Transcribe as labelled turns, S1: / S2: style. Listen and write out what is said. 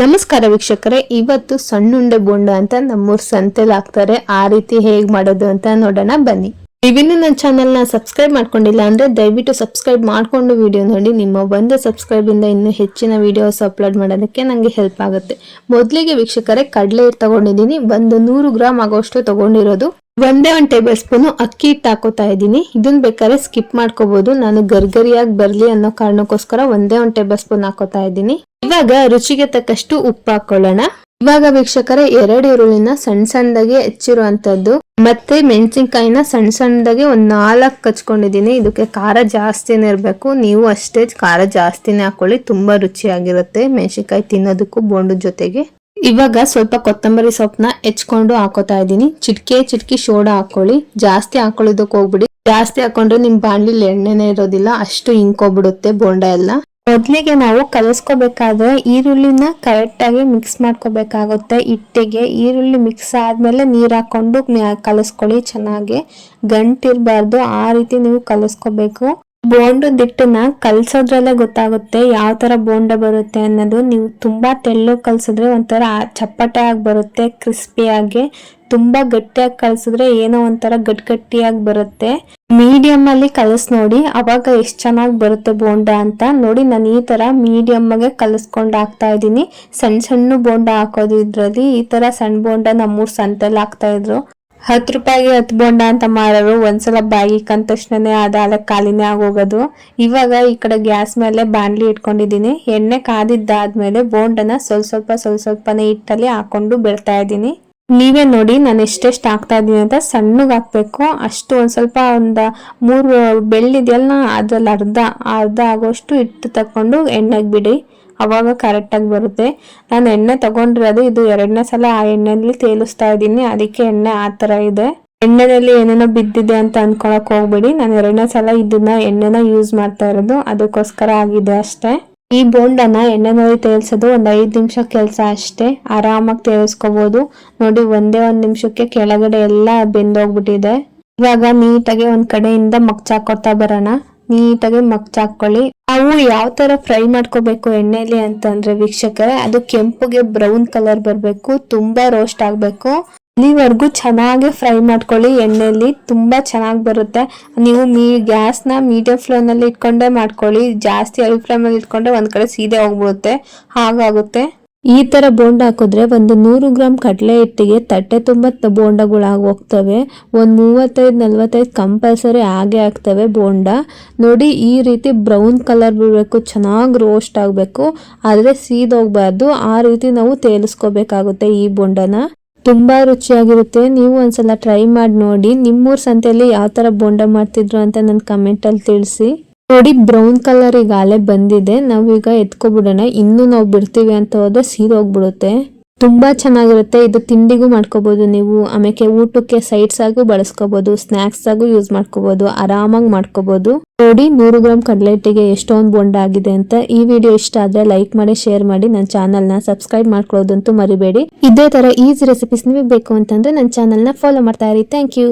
S1: ನಮಸ್ಕಾರ ವೀಕ್ಷಕರೇ, ಇವತ್ತು ಸಣ್ಣುಂಡೆ ಬೊಂಡ ಅಂತ ನಮ್ಮೂರ್ ಸಂತೆಲ್ ಹಾಕ್ತಾರೆ. ಆ ರೀತಿ ಹೇಗ್ ಮಾಡೋದು ಅಂತ ನೋಡೋಣ, ಬನ್ನಿ. ನೀವಿನ್ನೂ ನನ್ನ ಚಾನೆಲ್ನ ಸಬ್ಸ್ಕ್ರೈಬ್ ಮಾಡ್ಕೊಂಡಿಲ್ಲ ಅಂದ್ರೆ ದಯವಿಟ್ಟು ಸಬ್ಸ್ಕ್ರೈಬ್ ಮಾಡ್ಕೊಂಡು ವಿಡಿಯೋ ನೋಡಿ. ನಿಮ್ಮ ಒಂದು ಸಬ್ಸ್ಕ್ರೈಬ್ ಇಂದ ಇನ್ನೂ ಹೆಚ್ಚಿನ ವಿಡಿಯೋಸ್ ಅಪ್ಲೋಡ್ ಮಾಡೋದಕ್ಕೆ ನಂಗೆ ಹೆಲ್ಪ್ ಆಗುತ್ತೆ. ಮೊದಲಿಗೆ ವೀಕ್ಷಕರೇ, ಕಡಲೆ ಹಿಟ್ಟು ತಗೊಂಡಿದ್ದೀನಿ. ಒಂದು ನೂರು ಗ್ರಾಮ್ ಆಗೋಷ್ಟು ತಗೊಂಡಿರೋದು. ಒಂದೇ ಒಂದು ಟೇಬಲ್ ಸ್ಪೂನ್ ಅಕ್ಕಿ ಹಿಟ್ಟು ಹಾಕೋತಾ ಇದ್ದೀನಿ. ಇದನ್ನ ಬೇಕಾದ್ರೆ ಸ್ಕಿಪ್ ಮಾಡ್ಕೋಬಹುದು ನಾನು ಗರ್ಗರಿಯಾಗಿ ಬರ್ಲಿ ಅನ್ನೋ ಕಾರಣಕ್ಕೋಸ್ಕರ ಒಂದೇ ಒಂದು ಟೇಬಲ್ ಸ್ಪೂನ್ ಹಾಕೋತಾ ಇದ್ದೀನಿ. ಇವಾಗ ರುಚಿಗೆ ತಕ್ಕಷ್ಟು ಉಪ್ಪು ಹಾಕೊಳ್ಳೋಣ. ಇವಾಗ ವೀಕ್ಷಕರೇ, ಎರಡು ಈರುಳ್ಳಿನ ಸಣ್ಣ ಸಣ್ಣದಾಗಿ ಹೆಚ್ಚಿರುವಂತದ್ದು. ಮತ್ತೆ ಮೆಣಸಿನ್ಕಾಯಿನ ಸಣ್ಣ ಸಣ್ಣದಾಗಿ ಒಂದ್ ನಾಲ್ಕು ಕಚ್ಕೊಂಡಿದೀನಿ ಇದಕ್ಕೆ ಖಾರ ಜಾಸ್ತಿನೇ ಇರಬೇಕು. ನೀವು ಅಷ್ಟೇ ಖಾರ ಜಾಸ್ತಿನೇ ಹಾಕೊಳ್ಳಿ. ತುಂಬಾ ರುಚಿಯಾಗಿರುತ್ತೆ ಮೆಣಸಿನ್ಕಾಯಿ ತಿನ್ನೋದಕ್ಕೂ ಬೋಂಡು ಜೊತೆಗೆ. ಇವಾಗ ಸ್ವಲ್ಪ ಕೊತ್ತಂಬರಿ ಸೊಪ್ಪನ್ನ ಹೆಚ್ಕೊಂಡು ಹಾಕೋತಾ ಇದ್ದೀನಿ. ಚಿಟ್ಕೆ, ಚಿಟ್ಕಿ ಸೋಡಾ ಹಾಕೊಳ್ಳಿ. ಜಾಸ್ತಿ ಹಾಕೊಳ್ಳೋದಕ್ಕೆ ಹೋಗ್ಬಿಡಿ. ಜಾಸ್ತಿ ಹಾಕೊಂಡ್ರೆ ನಿಮ್ ಬಾಣ್ಲಿಲಿ ಎಣ್ಣೆನೇ ಇರೋದಿಲ್ಲ. ಅಷ್ಟು ಇಂಕೋಗ್ಬಿಡುತ್ತೆ ಬೋಂಡ ಎಲ್ಲ. ಮೊದ್ಲಿಗೆ ನಾವು ಕಲಿಸ್ಕೋಬೇಕಾದ್ರೆ ಈರುಳ್ಳಿನ ಕರೆಕ್ಟಾಗಿ ಮಿಕ್ಸ್ ಮಾಡ್ಕೋಬೇಕಾಗುತ್ತೆ ಹಿಟ್ಟಿಗೆ. ಈರುಳ್ಳಿ ಮಿಕ್ಸ್ ಆದ್ಮೇಲೆ ನೀರು ಹಾಕೊಂಡು ಕಲಿಸ್ಕೊಳ್ಳಿ ಚೆನ್ನಾಗಿ. ಗಂಟಿರಬಾರ್ದು, ಆ ರೀತಿ ನೀವು ಕಲಸ್ಕೋಬೇಕು. ಬೋಂಡದ ಹಿಟ್ಟನ್ನ ಕಲ್ಸೋದ್ರಲ್ಲೇ ಗೊತ್ತಾಗುತ್ತೆ ಯಾವ ತರ ಬೋಂಡ ಬರುತ್ತೆ ಅನ್ನೋದು. ನೀವು ತುಂಬಾ ತೆಳ್ಳು ಕಲಸಿದ್ರೆ ಒಂಥರ ಚಪ್ಪಟೆ ಆಗಿ ಬರುತ್ತೆ ಕ್ರಿಸ್ಪಿಯಾಗಿ ತುಂಬಾ ಗಟ್ಟಿಯಾಗಿ ಕಲಸಿದ್ರೆ ಏನೋ ಒಂಥರ ಗಟ್ಟಿ ಗಟ್ಟಿಯಾಗಿ ಬರುತ್ತೆ. ಮೀಡಿಯಂ ಅಲ್ಲಿ ಕಲಸ್ ನೋಡಿ, ಅವಾಗ ಎಷ್ಟ್ ಚೆನ್ನಾಗಿ ಬರುತ್ತೆ ಬೋಂಡ ಅಂತ ನೋಡಿ. ನಾನು ಈ ತರ ಮೀಡಿಯಂ ಆಗಿ ಕಲಸ್ಕೊಂಡು ಹಾಕ್ತಾ ಇದ್ದೀನಿ. ಸಣ್ಣ ಸಣ್ಣ ಬೋಂಡ ಹಾಕೋದು ಇದ್ರಲ್ಲಿ, ಈ ತರ ಸಣ್ಣ ಬೋಂಡ ನಮ್ಮೂರ್ ಸಂತೆಲ್ ಹಾಕ್ತಾ ಇದ್ರು. ಹತ್ತು ರೂಪಾಯಿಗೆ ಹತ್ತು ಬೋಂಡ ಅಂತ ಮಾರೋರು ಒಂದ್ಸಲ ಬಾಯಿ ಕಂದ ತಕ್ಷಣನೇ ಅದಾಲ ಖಾಲಿನೇ ಆಗೋಗೋದು. ಇವಾಗ ಈ ಕಡೆ ಗ್ಯಾಸ್ ಮೇಲೆ ಬಾಣಲಿ ಇಟ್ಕೊಂಡಿದ್ದೀನಿ. ಎಣ್ಣೆ ಕಾದಿದ್ದಾದ್ಮೇಲೆ ಬೋಂಡನ ಸ್ವಲ್ಪ ಸ್ವಲ್ಪ ಸ್ವಲ್ಪ ಸ್ವಲ್ಪನೇ ಹಿಟ್ಟಲ್ಲಿ ಹಾಕೊಂಡು ಬೆಳ್ತಾ ಇದ್ದೀನಿ. ನೀವೇ ನೋಡಿ, ನಾನು ಎಷ್ಟೆಷ್ಟು ಹಾಕ್ತಾ ಇದ್ದೀನಿ ಅಂತ ಸಣ್ಣಗೆ ಹಾಕ್ಬೇಕು. ಅಷ್ಟು ಒಂದು ಸ್ವಲ್ಪ ಒಂದು ಮೂರು ಬೆಳ್ಳಿದೆಯಲ್ಲ ಅದ್ರಲ್ಲಿ ಅರ್ಧ ಅರ್ಧ ಆಗೋಷ್ಟು ಹಿಟ್ಟು ತಗೊಂಡು ಎಣ್ಣೆಗೆ ಬಿಡಿ ಅವಾಗ ಕರೆಕ್ಟಾಗಿ ಬರುತ್ತೆ. ನಾನು ಎಣ್ಣೆ ತಗೊಂಡಿರೋದು ಇದು ಎರಡನೇ ಸಲ ಆ ಎಣ್ಣೆಯಲ್ಲಿ ತೇಲಿಸ್ತಾ ಇದ್ದೀನಿ ಅದಕ್ಕೆ ಎಣ್ಣೆ ಆ ಥರ ಇದೆ. ಎಣ್ಣೆನಲ್ಲಿ ಏನೇನೋ ಬಿದ್ದಿದೆ ಅಂತ ಅನ್ಕೊಳಕ್ ಹೋಗ್ಬೇಡಿ. ನಾನು ಎರಡನೇ ಸಲ ಇದನ್ನ ಎಣ್ಣೆನ ಯೂಸ್ ಮಾಡ್ತಾ ಇರೋದು. ಅದಕ್ಕೋಸ್ಕರ ಆಗಿದೆ ಅಷ್ಟೇ. ಈ ಬೋಂಡನ ಎಣ್ಣೆನಲ್ಲಿ ತೇಲ್ಸೋದು ಒಂದು ಐದು ನಿಮಿಷ ಕೆಲಸ ಅಷ್ಟೇ. ಆರಾಮಾಗಿ ತೇಲ್ಸ್ಕೋಬಹುದು ನೋಡಿ ಒಂದೇ ಒಂದು ನಿಮಿಷಕ್ಕೆ ಕೆಳಗಡೆ ಎಲ್ಲ ಬೆಂದೋಗ್ಬಿಟ್ಟಿದೆ. ಇವಾಗ ನೀಟಾಗಿ ಒಂದ್ ಕಡೆಯಿಂದ ಮಗ್ಚಾಕೊಡ್ತಾ ಬರೋಣ. ನೀಟಾಗಿ ಮಗ್ಚಾಕೊಳ್ಳಿ ನಾವು ಯಾವ ತರ ಫ್ರೈ ಮಾಡ್ಕೋಬೇಕು ಎಣ್ಣೆಲಿ ಅಂತಂದ್ರೆ ವೀಕ್ಷಕರೇ, ಅದು ಕೆಂಪುಗೆ ಬ್ರೌನ್ ಕಲರ್ ಬರಬೇಕು, ತುಂಬಾ ರೋಸ್ಟ್ ಆಗ್ಬೇಕು. ಅಲ್ಲಿವರೆಗೂ ಚೆನ್ನಾಗಿ ಫ್ರೈ ಮಾಡ್ಕೊಳ್ಳಿ ಎಣ್ಣೆಯಲ್ಲಿ ತುಂಬ ಚೆನ್ನಾಗಿ ಬರುತ್ತೆ. ನೀವು ಮೀ, ಗ್ಯಾಸ್ನ ಮೀಡಿಯಂ ಫ್ಲೇಮ್ನಲ್ಲಿ ಇಟ್ಕೊಂಡೇ ಮಾಡ್ಕೊಳ್ಳಿ. ಜಾಸ್ತಿ ಹೈ ಫ್ಲೇಮಲ್ಲಿ ಇಟ್ಕೊಂಡ್ರೆ ಒಂದು ಕಡೆ ಸೀದೆ ಹೋಗ್ಬಿಡುತ್ತೆ. ಹಾಗಾಗುತ್ತೆ. ಈ ಥರ ಬೋಂಡ ಹಾಕಿದ್ರೆ ಒಂದು ನೂರು ಗ್ರಾಮ್ ಕಡಲೆ ಹಿಟ್ಟಿಗೆ ತಟ್ಟೆ ತುಂಬ ಬೋಂಡಗಳಾಗಿ ಹೋಗ್ತವೆ. ಒಂದು ಮೂವತ್ತೈದು, ನಲ್ವತ್ತೈದು ಕಂಪಲ್ಸರಿ ಹಾಗೆ ಆಗ್ತವೆ ಬೋಂಡ. ನೋಡಿ, ಈ ರೀತಿ ಬ್ರೌನ್ ಕಲರ್ ಬಿಡಬೇಕು, ಚೆನ್ನಾಗಿ ರೋಸ್ಟ್ ಆಗಬೇಕು. ಆದರೆ ಸೀದೋಗ್ಬಾರ್ದು. ಆ ರೀತಿ ನಾವು ತೇಲಿಸ್ಕೋಬೇಕಾಗುತ್ತೆ ಈ ಬೋಂಡನ. ತುಂಬಾ ರುಚಿಯಾಗಿರುತ್ತೆ. ನೀವು ಒಂದ್ಸಲ ಟ್ರೈ ಮಾಡಿ ನೋಡಿ. ನಿಮ್ಮೂರ್ ಸಂತೆಯಲ್ಲಿ ಯಾವ ತರ ಬೋಂಡ ಮಾಡ್ತಿದ್ರು ಅಂತ ನನ್ನ ಕಮೆಂಟ್ ಅಲ್ಲಿ ತಿಳಿಸಿ. ನೋಡಿ ಬ್ರೌನ್ ಕಲರ್ ಈಗ ಆಲೆ ಬಂದಿದೆ. ನಾವೀಗ ಎತ್ಕೊಬಿಡೋಣ. ಇನ್ನು ನಾವು ಬಿಡ್ತೀವಿ ಅಂತ ಹೋದ್ರೆ ಸೀದೋಗ್ಬಿಡುತ್ತೆ. ತುಂಬಾ ಚೆನ್ನಾಗಿರುತ್ತೆ. ಇದು ತಿಂಡಿಗೂ ಮಾಡ್ಕೋಬೋದು ನೀವು. ಆಮೇಲೆ ಊಟಕ್ಕೆ ಸೈಡ್ಸ್ ಆಗು ಬಳಸ್ಕೋಬಹುದು ಸ್ನಾಕ್ಸ್ ಆಗು ಯೂಸ್ ಮಾಡ್ಕೋಬಹುದು ಆರಾಮಾಗಿ ಮಾಡ್ಕೋಬಹುದು ನೋಡಿ ನೂರು ಗ್ರಾಮ್ ಕಡಲೆ ಹಿಟ್ಟಿಗೆ ಎಷ್ಟೊಂದು ಬೊಂಡ ಆಗಿದೆ ಅಂತ. ಈ ವಿಡಿಯೋ ಇಷ್ಟ ಆದ್ರೆ ಲೈಕ್ ಮಾಡಿ, ಶೇರ್ ಮಾಡಿ. ನನ್ನ ಚಾನಲ್ನ ಸಬ್ಸ್ಕ್ರೈಬ್ ಮಾಡ್ಕೊಳ್ಳೋದಂತೂ ಮರಿಬೇಡಿ. ಇದೇ ತರ ಈಸಿ ರೆಸಿಪೀಸ್ ನಿಮಗೆ ಬೇಕು ಅಂತಂದ್ರೆ ನನ್ನ ಚಾನಲ್ನ ಫಾಲೋ ಮಾಡ್ತಾ ಇರಿ. Thank you